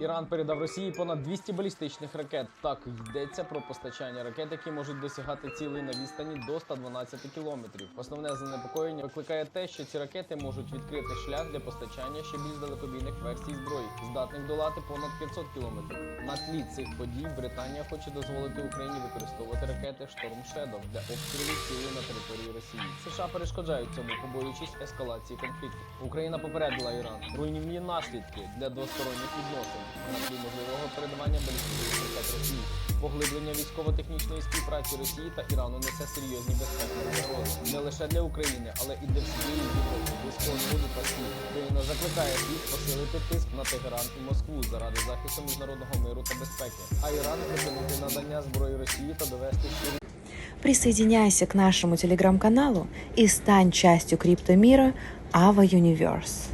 Іран передав Росії понад 200 балістичних ракет. Так йдеться про постачання ракет, які можуть досягати цілей на відстані до 112 кілометрів. Основне занепокоєння викликає те, що ці ракети можуть відкрити шлях для постачання ще більш далекобійних версій зброї, здатних долати понад 500 кілометрів. На тлі цих подій Британія хоче дозволити Україні використовувати ракети Storm Shadow для обстрілів цілей на території Росії. США перешкоджають цьому, побоюючись ескалації конфлікту. Україна попередила Іран руйнівні наслідки для двосторонніх відносин на можливого передавання балістичних ракет Росії. Поглиблення військово-технічної співпраці Росії та Ірану несе серйозні безпекові загрози не лише для України, але і для всієї Європи, близького сходу та. Україна закликає світ посилити тиск на Тегеран і Москву заради захисту міжнародного миру та безпеки, а Іран припинити надання зброї Росії та довести, що Присоединяйся к нашему телеграм-каналу и стань частью криптомира Ава Universe.